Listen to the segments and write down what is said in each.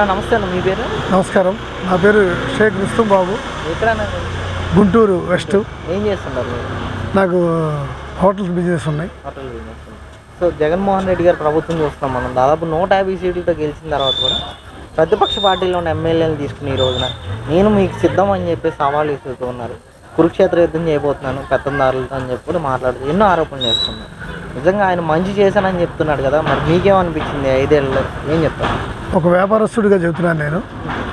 నమస్తే అన్న మీ పేరు? నమస్కారం. నా పేరు షేక్ రుస్తుం బాబు. ఎక్కడ గుంటూరు వెస్ట్. ఏం చేస్తుంటారు మీరు? నాకు హోటల్స్ బిజినెస్ ఉన్నాయి. Hotel business so Jaganmohan Reddy garu ప్రభుత్వం చూస్తున్నాం మనం. దాదాపు నూట యాభై సీట్లతో గెలిచిన తర్వాత కూడా ప్రతిపక్ష పార్టీలో ఉన్న ఎమ్మెల్యేలు తీసుకుని ఈ రోజున నేను మీకు సిద్ధం అని చెప్పి సవాల్ విసురుతూ ఉన్నారు. కురుక్షేత్ర యుద్ధం చేయబోతున్నాను పెత్తందారులతో అని చెప్పి మాట్లాడుతూ ఎన్నో ఆరోపణలు చేస్తున్నారు. నిజంగా ఆయన మంచి చేశానని చెప్తున్నాడు కదా మరి మీకేమనిపించింది ఐదేళ్ళలో ఏం చెప్తారు? ఒక వ్యాపారస్తుడిగా చెబుతున్నాను నేను.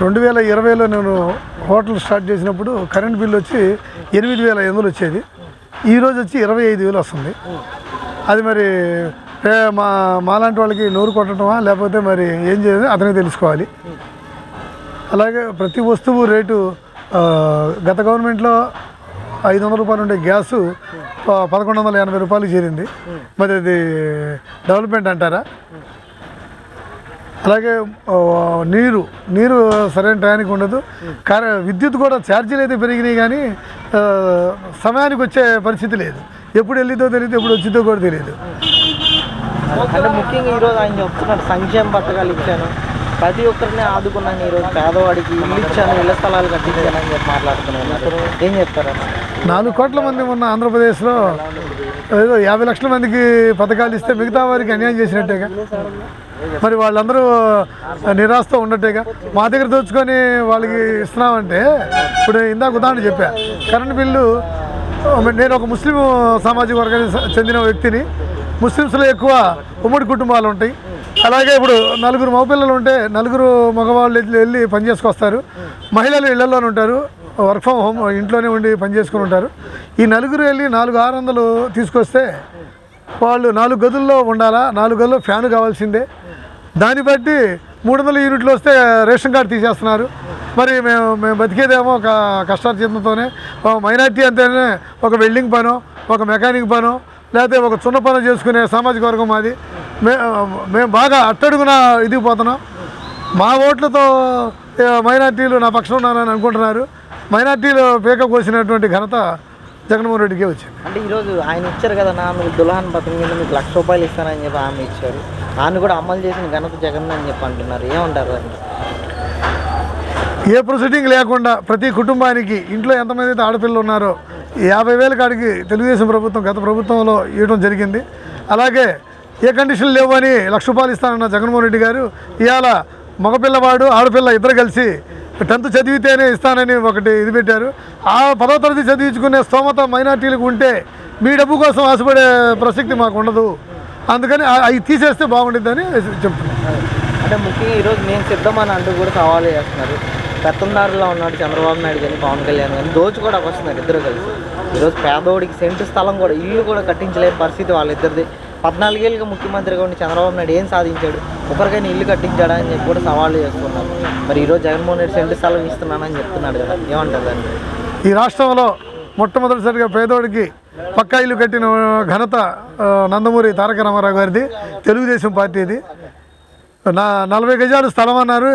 రెండు వేల ఇరవైలో నేను హోటల్ స్టార్ట్ చేసినప్పుడు కరెంట్ బిల్ వచ్చి ఎనిమిది వేల ఎనిమిది వచ్చేది. ఈ రోజు వచ్చి ఇరవై ఐదు వేలు వస్తుంది. అది మరి మా మాలాంటి వాళ్ళకి నోరు కొట్టడమా లేకపోతే మరి ఏం చేయాలి అతనే తెలుసుకోవాలి. అలాగే ప్రతి వస్తువు రేటు గత గవర్నమెంట్లో ఐదు వందల రూపాయలు ఉండే గ్యాసు ప- పదకొండు వందల ఎనభై రూపాయలు చేరింది. మరి అది డెవలప్మెంట్ అంటారా? అలాగే నీరు నీరు సరైన టయానికి ఉండదు. కర విద్యుత్ కూడా ఛార్జీలు అయితే పెరిగినాయి కానీ సమయానికి వచ్చే పరిస్థితి లేదు. ఎప్పుడు వెళ్ళిద్దో తెలియదు ఎప్పుడు వచ్చిందో కూడా తెలియదు. అంటే ముఖ్యంగా ఈరోజు ఆయన చెప్తున్నాడు సంక్షేమ పథకాలు ఇచ్చాను. ప్రతి ఒక్కరిని ఆదుకున్నాను ఈరోజు పేదవాడికి ఇల్లు ఇచ్చాను ఇళ్ళ స్థలాలు కట్టించాను అని చెప్పి మాట్లాడుతున్నారు. ఏం చెప్తారన్న నాలుగు కోట్ల మంది ఉన్న ఆంధ్రప్రదేశ్లో ఏదో యాభై లక్షల మందికి పథకాలు ఇస్తే మిగతా వారికి అన్యాయం చేసినట్టేగా? మరి వాళ్ళందరూ నిరాశతో ఉన్నట్టేగా. మా దగ్గర దోచుకొని వాళ్ళకి ఇస్తున్నామంటే ఇప్పుడు ఇందాక ఉదాహరణ చెప్పా. కరెంట్ బిల్లు నేను ఒక ముస్లిం సామాజిక వర్గానికి చెందిన వ్యక్తిని. ముస్లిమ్స్లో ఎక్కువ ఉమ్మడి కుటుంబాలు ఉంటాయి. అలాగే ఇప్పుడు నలుగురు మగపిల్లలు ఉంటే నలుగురు మగవాళ్ళు వెళ్ళి పని చేసుకొస్తారు. మహిళలు ఇళ్ళలోనే ఉంటారు. వర్క్ ఫ్రమ్ హోమ్ ఇంట్లోనే ఉండి పని చేసుకుని ఉంటారు. ఈ నలుగురు వెళ్ళి నాలుగు ఆరు వందలు తీసుకొస్తే వాళ్ళు నాలుగు గదుల్లో ఉండాలా? నాలుగు గదుల్లో ఫ్యాన్ కావాల్సిందే. దాన్ని బట్టి మూడు వందల యూనిట్లు వస్తే రేషన్ కార్డు తీసేస్తున్నారు. మరి మేము మేము బతికేదేమో ఒక కష్టార్జితంతోనే మైనార్టీ అంటేనే ఒక వెల్డింగ్ పనో ఒక మెకానిక్ పనో లేకపోతే ఒక చున్న పని చేసుకునే సామాజిక వర్గం మాది. మే మేము బాగా అట్టడుగున ఇదిగిపోతున్నాం మా ఓట్లతో మైనార్టీలు నా పక్షం ఉన్నారని అనుకుంటున్నారు. మైనార్టీలు పేక కోసినటువంటి ఘనత జగన్మోహన్ రెడ్డికే వచ్చింది అంటే ఈరోజు ఆయన ఇచ్చారు కదా నా మీకు దుల్హాన్ పథకం కింద మీకు లక్ష రూపాయలు ఇస్తానని చెప్పి హామీ ఇచ్చారు. ఆయన కూడా అమలు చేసిన ఘనత జగన్ అని చెప్పి అంటున్నారు. ఏమంటారు ఏ ప్రొసీడింగ్ లేకుండా ప్రతి కుటుంబానికి ఇంట్లో ఎంతమంది అయితే ఆడపిల్లలు ఉన్నారో యాభై వేల కాడికి తెలుగుదేశం ప్రభుత్వం గత ప్రభుత్వంలో ఇవ్వడం జరిగింది. అలాగే ఏ కండిషన్ లేవు అని లక్ష రూపాయలు ఇస్తానన్న జగన్మోహన్ రెడ్డి గారు ఇవాళ మగపిల్లవాడు ఆడపిల్ల ఇద్దరు కలిసి టెన్త్ చదివితేనే ఇస్తానని ఒకటి ఇది పెట్టారు. ఆ పదో తరగతి చదివించుకునే స్తోమత మైనార్టీలకు ఉంటే మీ డబ్బు కోసం ఆశపడే ప్రసక్తి మాకు ఉండదు. అందుకని అవి తీసేస్తే బాగుంటుందని చెప్తున్నాను. అంటే ముఖ్యంగా ఈరోజు నేను సిద్ధమని అంటూ కూడా సవాల్ చేస్తున్నారు. పెత్తందారులో ఉన్నాడు చంద్రబాబు నాయుడు కానీ పవన్ కళ్యాణ్ కానీ దోచు కూడా వస్తున్నారు ఇద్దరు కలిసి. ఈరోజు పేదోడికి సెంటు స్థలం కూడా ఇల్లు కూడా కట్టించలేని పరిస్థితి వాళ్ళిద్దరిది. పద్నాలుగేళ్ళుగా ముఖ్యమంత్రిగా ఉండి చంద్రబాబు నాయుడు ఏం సాధించాడు? ఒకరికైనా ఇల్లు కట్టించాడా అని చెప్పి కూడా సవాళ్ళు చేస్తున్నారు. మరి ఈరోజు జగన్మోహన్ రెడ్డి సెంటు స్థలం ఇస్తున్నానని చెప్తున్నాడు కదా ఏమంటారు దాన్ని? ఈ రాష్ట్రంలో మొట్టమొదటిసారిగా పేదోడికి పక్కా ఇల్లు కట్టిన ఘనత నందమూరి తారక రామారావు గారిది తెలుగుదేశం పార్టీది నా నలభై గజాలు స్థలం అన్నారు.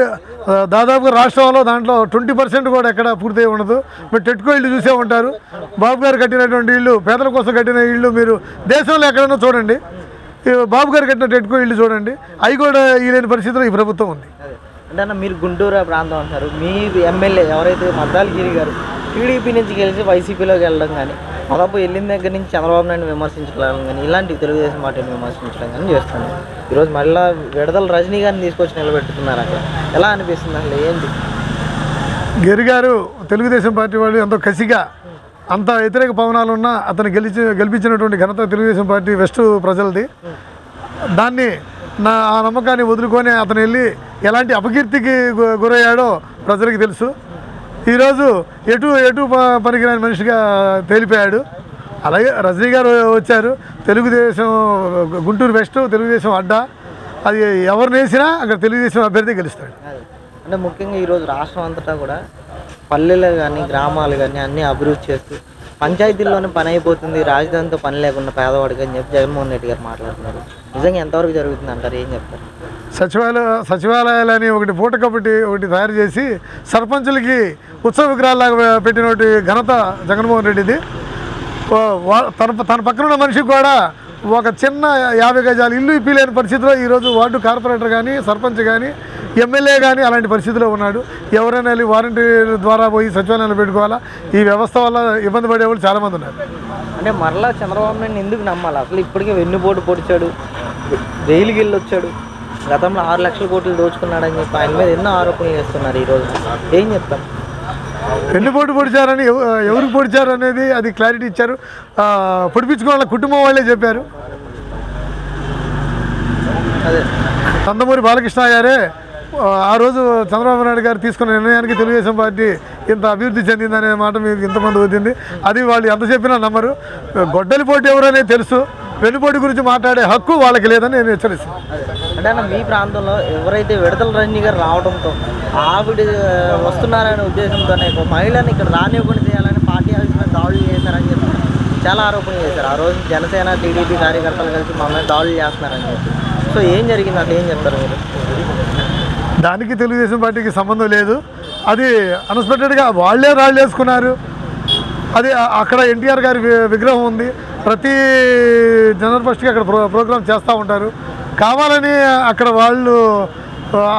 దాదాపు దాదాపుగా రాష్ట్రంలో దాంట్లో ట్వంటీ పర్సెంట్ కూడా ఎక్కడ పూర్తి ఉండదు. మీరు టెట్కో ఇల్లు చూసే ఉంటారు. బాబు గారు కట్టినటువంటి ఇల్లు పేదల కోసం కట్టిన ఇల్లు మీరు దేశంలో ఎక్కడైనా చూడండి. బాబు గారు కట్టిన టెట్కో ఇల్లు చూడండి. అవి కూడా ఇలేని పరిస్థితిలో ఈ ప్రభుత్వం ఉంది. అంటే అన్న మీరు గుంటూరు ప్రాంతం అంటారు. మీ ఎమ్మెల్యే ఎవరైతే మద్దాలగిరి గారు టీడీపీ నుంచి గెలిచి వైసీపీలోకి వెళ్ళడం కానీ దాదాపు వెళ్ళిన దగ్గర నుంచి చంద్రబాబు నాయుడు విమర్శించడం కానీ ఇలాంటి తెలుగుదేశం పార్టీని విమర్శించడం కానీ చేస్తున్నారు. ఈరోజు మళ్ళీ విడుదల రజనీ గారిని తీసుకొచ్చి నిలబెట్టుకున్నారు అక్కడ. ఎలా అనిపిస్తుంది అసలు? ఏంటి? గిరి గారు తెలుగుదేశం పార్టీ వాళ్ళు ఎంతో కసిగా అంత వ్యతిరేక పవనాలు ఉన్నా అతను గెలిచి గెలిపించినటువంటి ఘనత తెలుగుదేశం పార్టీ వెస్ట్ ప్రజలది. దాన్ని నా ఆ నమ్మకాన్ని వదులుకొని అతను వెళ్ళి ఎలాంటి అపకీర్తికి గు- గురయ్యాడో ప్రజలకు తెలుసు. ఈరోజు ఎటు ఎటు ప- పనికిరాని మనిషిగా తేలిపోయాడు. అలాగే రజనీ గారు వచ్చారు. తెలుగుదేశం గుంటూరు వెస్ట్ తెలుగుదేశం అడ్డా. అది ఎవరిని వేసినా అక్కడ తెలుగుదేశం అభ్యర్థి గెలుస్తాడు. అంటే ముఖ్యంగా ఈరోజు రాష్ట్రం అంతటా కూడా పల్లెలు కానీ గ్రామాలు కానీ అన్నీ అభివృద్ధి చేస్తూ పంచాయతీల్లోనే పని అయిపోతుంది. రాజధానితో పని లేకుండా పేదవాడికి అని చెప్పి జగన్మోహన్ రెడ్డి గారు మాట్లాడుతున్నారు. నిజంగా ఎంతవరకు జరుగుతుంది అంటారు? ఏం చెప్తారు? సచివాలయ సచివాలయాలని ఒకటి పూట కమిటీ ఒకటి తయారు చేసి సర్పంచులకి ఉత్సవ విగ్రహాలాగా పెట్టిన ఘనత జగన్మోహన్ రెడ్డిది. తన తన పక్కన ఉన్న మనిషికి కూడా ఒక చిన్న యాభై గజాలు ఇల్లు ఇప్పిలేని పరిస్థితిలో ఈరోజు వార్డు కార్పొరేటర్ కానీ సర్పంచ్ కానీ ఎమ్మెల్యే కానీ అలాంటి పరిస్థితిలో ఉన్నాడు. ఎవరైనా వెళ్ళి వారంటీ ద్వారా పోయి సచివాలయంలో పెట్టుకోవాలా? ఈ వ్యవస్థ వల్ల ఇబ్బంది పడేవాళ్ళు చాలామంది ఉన్నారు. అంటే మరలా చంద్రబాబు నాయుడు ఎందుకు నమ్మాలి? అసలు ఇప్పటికే వెన్నుపోటు పొడిచాడు. జైలుకి వెళ్ళి వచ్చాడు గతంలో ఆరు లక్షల కోట్లు దోచుకున్నాడని చెప్పి ఆయన మీద ఎన్నో ఆరోపణలు చేస్తున్నారు ఈరోజు ఏం చెప్తాం? వెన్నుపోటు పొడిచారని ఎవ- ఎవరికి పొడిచారు అనేది అది క్లారిటీ ఇచ్చారు. పొడిపించుకోవాల కుటుంబం వాళ్ళే చెప్పారు. అదే. నందమూరి బాలకృష్ణ గారే ఆ, రోజు చంద్రబాబు నాయుడు గారు తీసుకున్న నిర్ణయానికి తెలుగుదేశం పార్టీ ఇంత అభివృద్ధి చెందిందనే మాట మీకు ఇంతమంది వచ్చింది అది వాళ్ళు ఎంత చెప్పినా నమ్మరు. గొడ్డలి పోటీ ఎవరనేది తెలుసు. వెన్నుపోటు గురించి మాట్లాడే హక్కు వాళ్ళకి లేదని నేను హెచ్చరిస్తాను అంటే అన్న మీ ప్రాంతంలో ఎవరైతే విడతల రంజీ గారు రావడంతో ఆవిడ వస్తున్నారనే ఉద్దేశంతోనే ఒక మహిళని ఇక్కడ రానివ్వకుండా చేయాలని పార్టీ ఆఫీస్ మీద దాడులు చేశారని చెప్పి చాలా ఆరోపణలు చేశారు. ఆ రోజు జనసేన టీడీపీ కార్యకర్తలు కలిసి మమ్మల్ని దాడులు చేస్తున్నారని చెప్పి. సో ఏం జరిగింది? అసలు ఏం చెప్తారు మీరు? దానికి తెలుగుదేశం పార్టీకి సంబంధం లేదు. అది అన్ఎక్స్పెక్టెడ్గా వాళ్ళే రాళ్ళు వేసుకున్నారు అది అక్కడ ఎన్టీఆర్ గారి విగ్రహం ఉంది. ప్రతి జనరల్ ఫస్ట్కి అక్కడ ప్రో ప్రోగ్రామ్ చేస్తూ ఉంటారు. కావాలని అక్కడ వాళ్ళు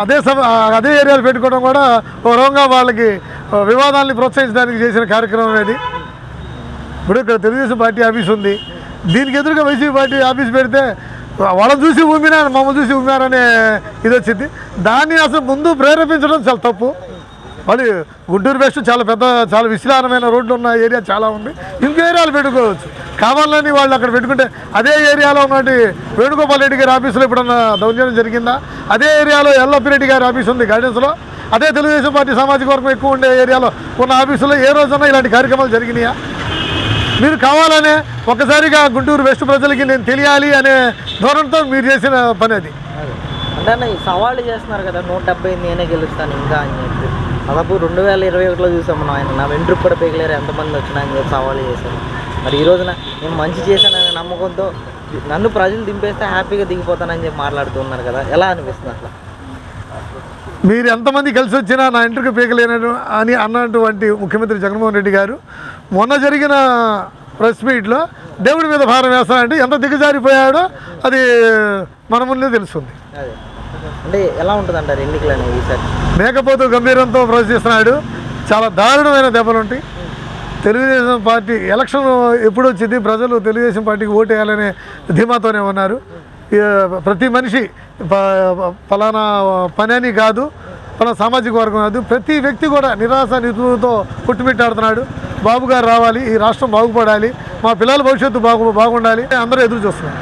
అదే సమ అదే ఏరియాలు పెట్టుకోవడం కూడా ఒక వాళ్ళకి ఆ, వివాదాలని ప్రోత్సహించడానికి చేసిన కార్యక్రమం అనేది ఇప్పుడు ఇక్కడ తెలుగుదేశం పార్టీ ఆఫీస్ ఉంది. దీనికి ఎదురుగా వైసీపీ పార్టీ ఆఫీస్ పెడితే వాళ్ళని చూసి ఉమ్మినారు మమ్మల్ని చూసి ఉమ్మారనే ఇది వచ్చింది. దాన్ని అసలు ముందు ప్రేరేపించడం చాలా తప్పు. మళ్ళీ గుంటూరు వెస్ట్ చాలా పెద్ద చాలా విశాలమైన రోడ్లు ఉన్న ఏరియా చాలా ఉంది. ఇంకో ఏరియాలు పెట్టుకోవచ్చు. కావాలని వాళ్ళు అక్కడ పెట్టుకుంటే అదే ఏరియాలో ఉన్నటి వేణుగోపాల్ రెడ్డి గారి ఆఫీసులో ఎప్పుడన్నా దౌర్జన్యం జరిగిందా? అదే ఏరియాలో ఎల్లప్పిరెడ్డి గారి ఆఫీస్ ఉంది గైడెన్స్లో అదే తెలుగుదేశం పార్టీ సామాజిక వర్గం ఎక్కువ ఉండే ఏరియాలో ఉన్న ఆఫీసులో ఏ రోజున ఇలాంటి కార్యక్రమాలు జరిగినాయా? మీరు కావాలనే ఒక్కసారిగా గుంటూరు వెస్ట్ ప్రజలకి నేను తెలియాలి అనే ధోరణితో మీరు చేసిన పని అది. అంటే అన్న ఈ సవాళ్ళు చేస్తున్నారు కదా నూట డెబ్బై నేనే గెలుస్తాను ఇంకా అని చెప్పి. దాదాపు రెండు వేల ఇరవై ఒకటిలో చూసాం మనం ఆయన. నా వెంట్రుకు కూడా పేకలేరు ఎంతమంది వచ్చినా అని చెప్పి సవాళ్ళు చేశారు. మరి ఈ రోజున నేను మంచి చేశాననే నమ్మకంతో నన్ను ప్రజలు దింపేస్తే హ్యాపీగా దిగిపోతానని చెప్పి మాట్లాడుతున్నారు కదా. ఎలా అనిపిస్తుంది అట్లా? మీరు ఎంతమంది కలిసి వచ్చినా నా ఇంటికి పీకలేనను అని అన్నటువంటి ముఖ్యమంత్రి జగన్మోహన్ రెడ్డి గారు మొన్న జరిగిన ప్రెస్ మీట్లో దేవుడి మీద భారం వేస్తానంటే ఎంత దిగజారిపోయాడో అది మన ముందే తెలుస్తుంది. అంటే ఎలా ఉంటుంది అంటారు ఎన్నికలు అనేవి ఈసారి? మేకపోతు గంభీరంతో ప్రవేశిస్తున్నాడు చాలా దారుణమైన దెబ్బలు ఉంటాయి తెలుగుదేశం పార్టీ ఎలక్షన్ ఎప్పుడు వచ్చింది ప్రజలు తెలుగుదేశం పార్టీకి ఓటు వేయాలనే ధీమాతోనే ఉన్నారు. ప్రతి మనిషి ఫలానా పని అని కాదు ఫలానా సామాజిక వర్గం కాదు ప్రతి వ్యక్తి కూడా నిరాశ నిధులతో పుట్టుమిట్టాడుతున్నాడు బాబు గారు రావాలి ఈ రాష్ట్రం బాగుపడాలి మా పిల్లల భవిష్యత్తు బాగు బాగుండాలి అందరూ ఎదురు చూస్తున్నారు.